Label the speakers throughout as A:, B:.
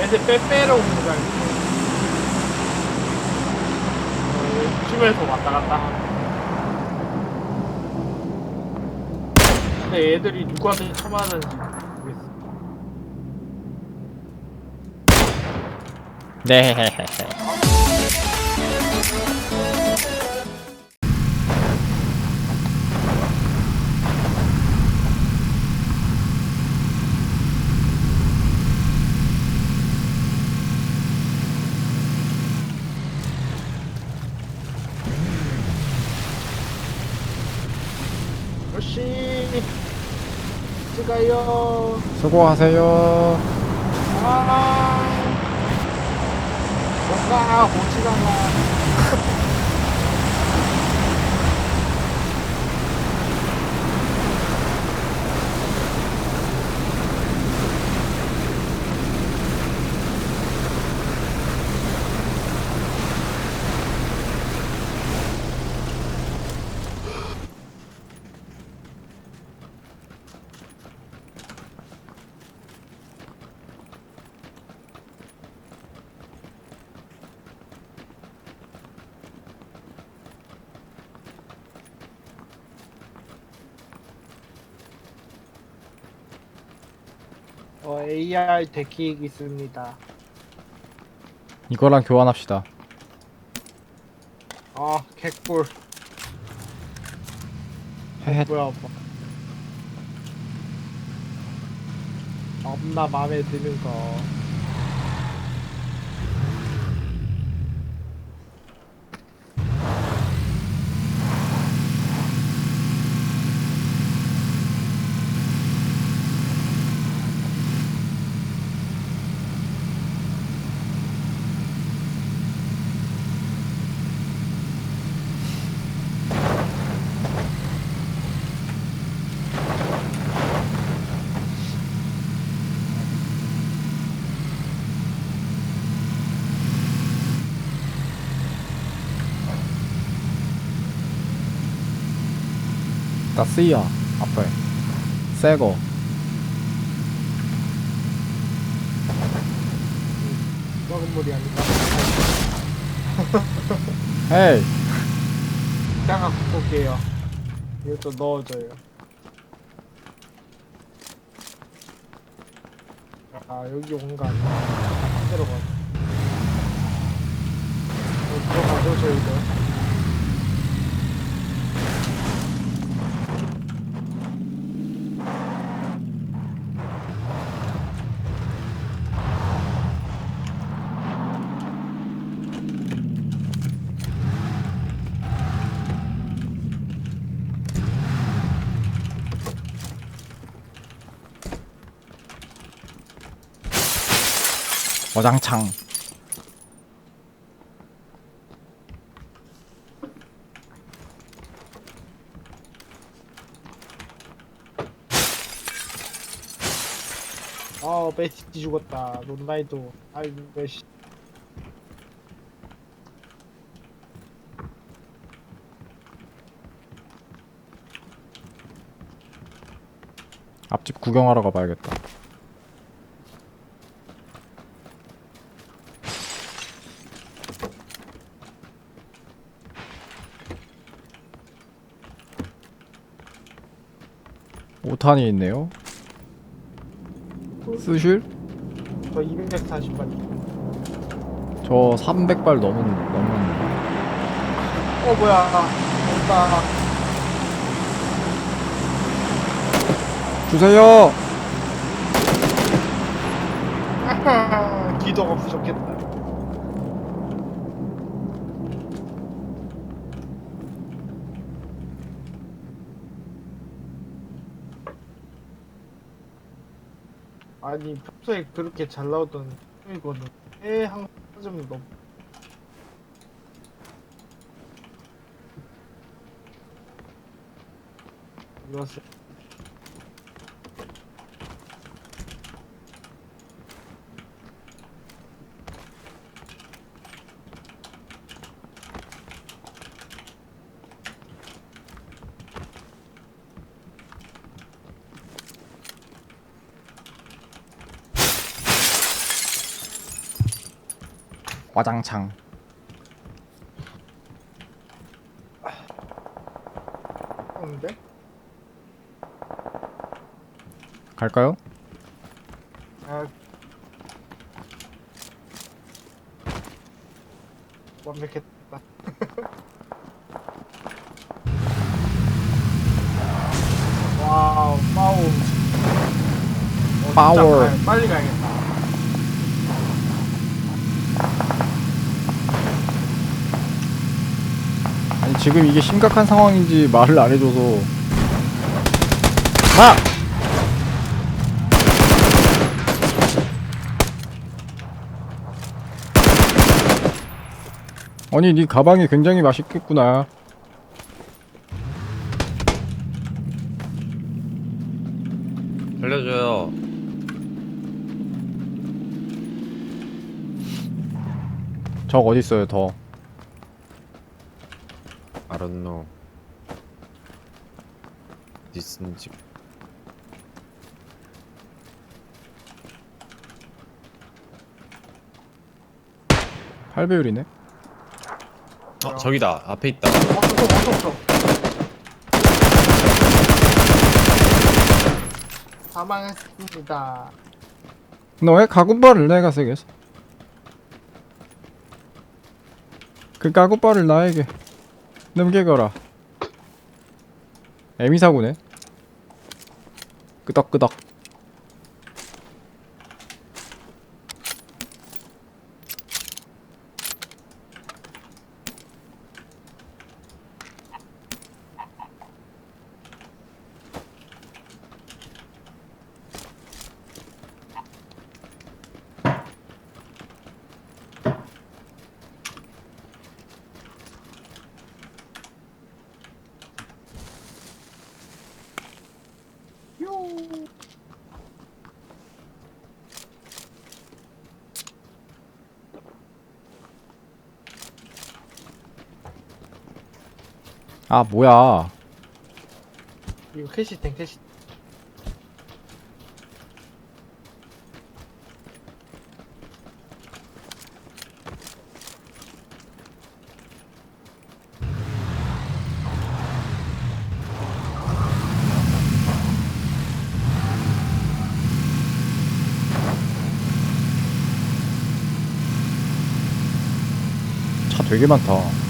A: 애들 빼빼로 공장 어, 쯤에서 왔다 갔다 하는 근데 애들이 누구한테 참아하는지 모르겠어.
B: 네.
A: 역시 찍어요
B: 수고하세요.
A: 아 뭔가 고치다가 어, AR 데킥 있습니다
B: 이거랑 교환합시다.
A: 아 개꿀
B: 헤헤.
A: 뭐야 뭐. 없나 마음에 드는 거
B: 나 쓰이야. 앞에. 새거.
A: 먹은 물이 아닌가
B: 헤이.
A: 이따가 갖고 올게요 이것도 넣어줘요 아 여기 온거 아니야 반대로 가 어, 들어가죠 저희도
B: 어장창.
A: 아 배치 죽었다 론나이도 아이고 씨
B: 앞집 구경하러 가봐야겠다. 오탄이 있네요. 쓰실?
A: 저 240발
B: 저 300발 넘은 넘은.
A: 어 뭐야 온다
B: 주세요.
A: 기도가 부족했다 아니 평소에 그렇게 잘 나오던 이거는 해한 점이 너무 이었
B: 와장창
A: 없는데?
B: 갈까요?
A: 아 완벽했다 와우 파워 어, 진짜
B: 파워.
A: 가- 빨리 가야겠다
B: 지금 이게 심각한 상황인지 말을 안 해줘서 아! 아니 네 가방이 굉장히 맛있겠구나
C: 알려줘요.
B: 적 어딨어요 더
C: don't know. 디슨지.
B: 8배율이네
C: 어 저기다 앞에 있다.
A: 왕통 왕통 사망했습니다
B: 너 왜 가구바를 내가 쓰겠어? 그 가구바를 나에게 넘겨거라. 에미사구네. 끄덕끄덕 아 뭐야.
A: 이거 캐시템 캐시
B: 차 되게 많다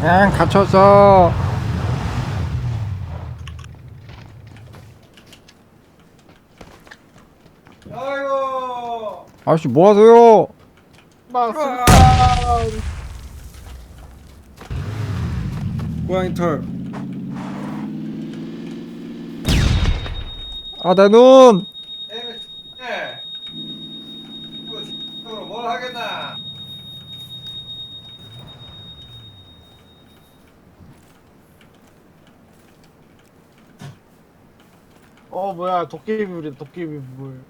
B: 그냥 갇혔어.
D: 아이고.
B: 아저씨 뭐하세요?
A: 맞습니다.
D: 고양이 털.
B: 아 내 눈!
D: 애는 네 이거 으로 뭘 하겠나
A: 어 뭐야 도깨비물이다 도깨비물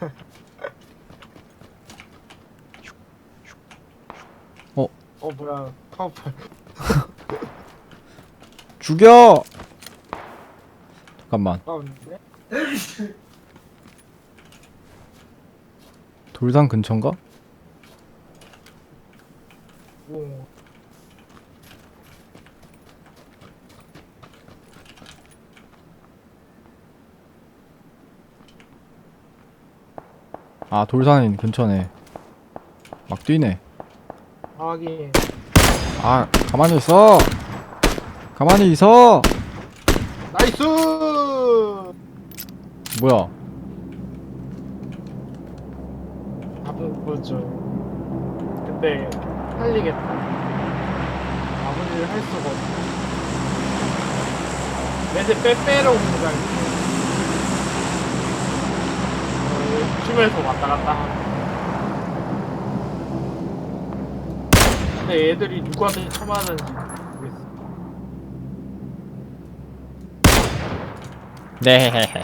B: 어?
A: 어 뭐야 카우팔
B: 죽여! 잠깐만 돌산 근처인가? 아 돌산 근처네. 막 뛰네.
A: 하긴
B: 아 가만히 있어. 가만히 있어.
A: 나이스!
B: 뭐야?
A: 잡은 거죠. 근데 살리겠다. 마무리를 할 수가 없어. 매대 빼빼로 공간 어, 춤에서 왔다 갔다 근데 애들이 누구한테 처맞았는지 모르겠어.
B: 네헤헤헤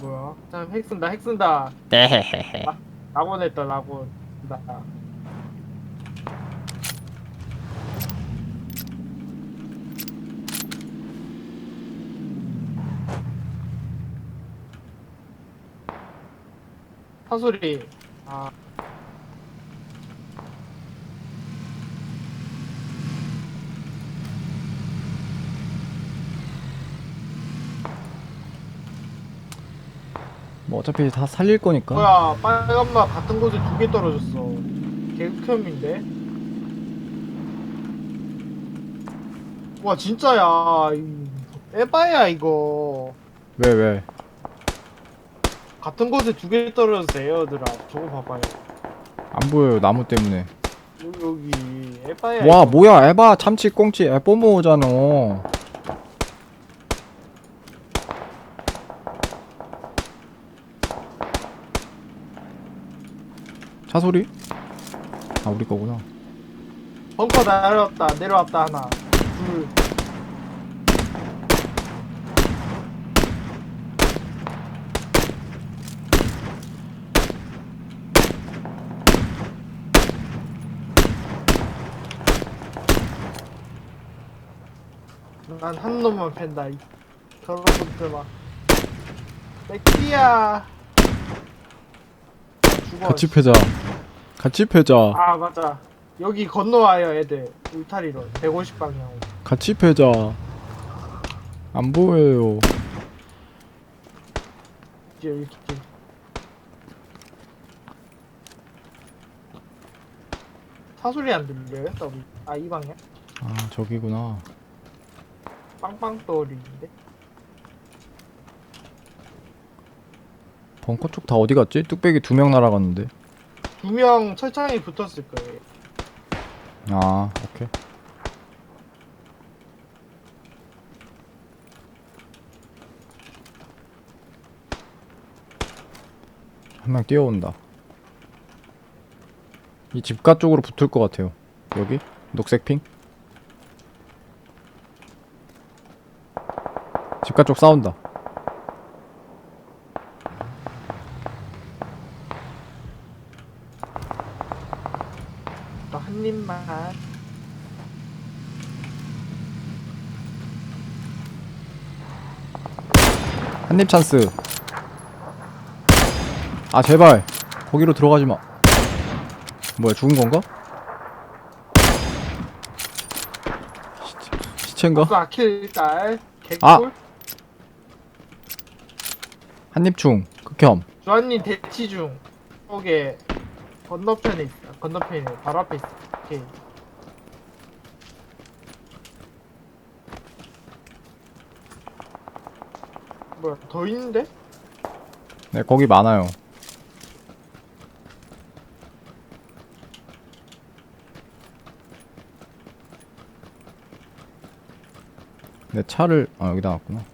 A: 뭐야? 참핵 쓴다 핵 쓴다.
B: 네헤헤헤
A: 낙원 했다 낙원 나 사소리. 아.
B: 뭐 어차피 다 살릴 거니까.
A: 뭐야 빨간맛 같은 곳에 두 개 떨어졌어. 개극혐인데? 와 진짜야. 이- 에바야 이거.
B: 왜 왜?
A: 같은 곳에 두 개 떨어졌어 에어드라 저거 봐봐요.
B: 안 보여요 나무 때문에.
A: 여기 여기 에바야
B: 와. 뭐야 에바 참치 꽁치 에뽀모잖아. 차 소리? 아 우리 거구나.
A: 벙커 내려왔다 내려왔다 하나 둘 난 한 놈만 팬다 이 저런 것들만 맥키야. 죽어
B: 같이 패자. 같이 패자.
A: 아 맞아. 여기 건너와요 애들. 울타리로. 150 방향
B: 같이 패자. 안 보여요.
A: 이제 이렇게 사소리 안 들려요? 더블 아이 방향?
B: 아 저기구나
A: 빵빵 떠오르는데?
B: 벙커 쪽 다 어디 갔지? 뚝배기 두 명 날아갔는데.
A: 두 명 철창에 붙었을 거예요.
B: 아 오케이. 한 명 뛰어온다. 이 집가 쪽으로 붙을 것 같아요. 여기? 녹색 핑 집가 쪽 싸운다.
A: 또 한 입만.
B: 한입 찬스. 아 제발. 거기로 들어가지 마. 뭐야 죽은 건가? 시체, 시체인가?
A: 아싸 킬딸? 개꿀?
B: 아! 한입충 극혐.
A: 주한님 대치 중. 쪽에 건너편에 있어. 건너편에 바로 앞에 있어. 오케이. 뭐야 더 있는데?
B: 네 거기 많아요. 내 차를 아 여기다 놨구나
A: 나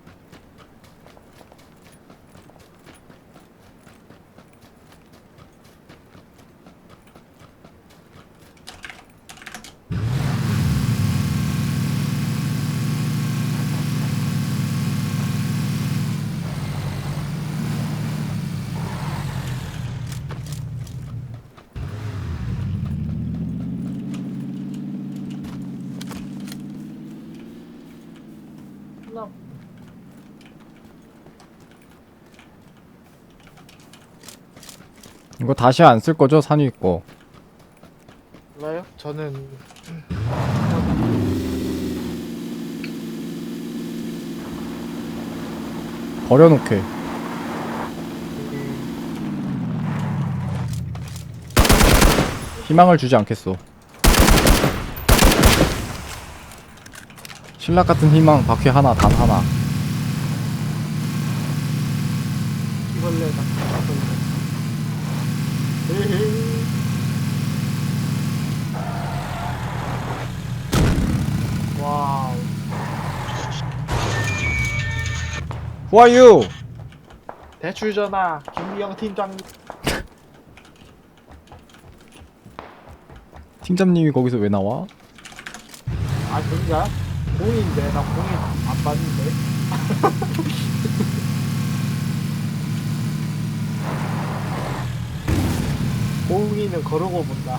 B: 이거 다시 안 쓸 거죠? 산이 있고.
A: 몰라요? 저는
B: 버려놓게. 희망을 주지 않 겠어？신라 같은 희망 바퀴 하나, 단 하나.
A: 이걸로 막 와우.
B: Who are you?
A: 대출 전화 김미영 팀장.
B: 팀장님이 거기서 왜 나와?
A: 아 그런가? 공인데 나 공인 안 봤는데. 공인은 거르고 본다.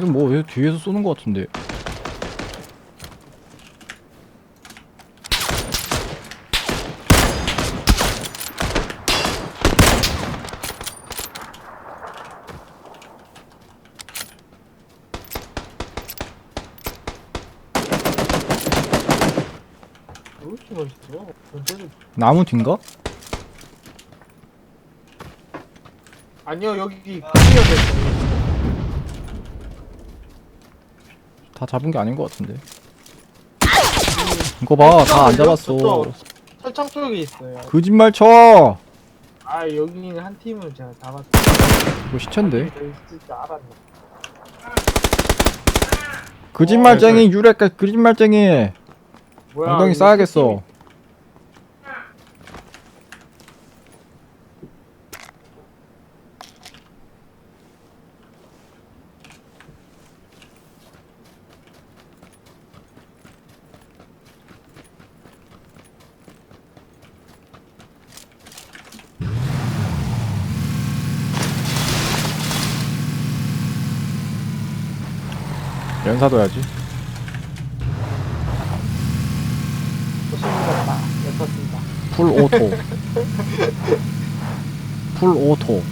B: 그래서 뭐얘 뒤에서 쏘는 것 같은데 나무 뒤인가?
A: 아니요 여기 클리어 됐어
B: 다 잡은 게 아닌 것 같은데 이거 봐 다 안 잡았어
A: 철창 쪽에 있어요.
B: 거짓말 쳐
A: 아 여기 한 팀은 제가 잡았어요.
B: 이거 시체인데
A: 여기 있을 줄 알았네.
B: 거짓말쟁이 유레까 거짓말쟁이
A: 뭐야?
B: 엉덩이
A: 이거
B: 싸야겠어
A: 였었습니다.
B: 풀 오토 풀 오토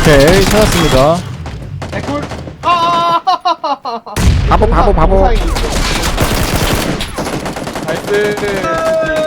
B: 오케이 찾았습니다
A: 개꿀. 아!
B: 바보 바보 바보
A: 영상이 있어. 나이스.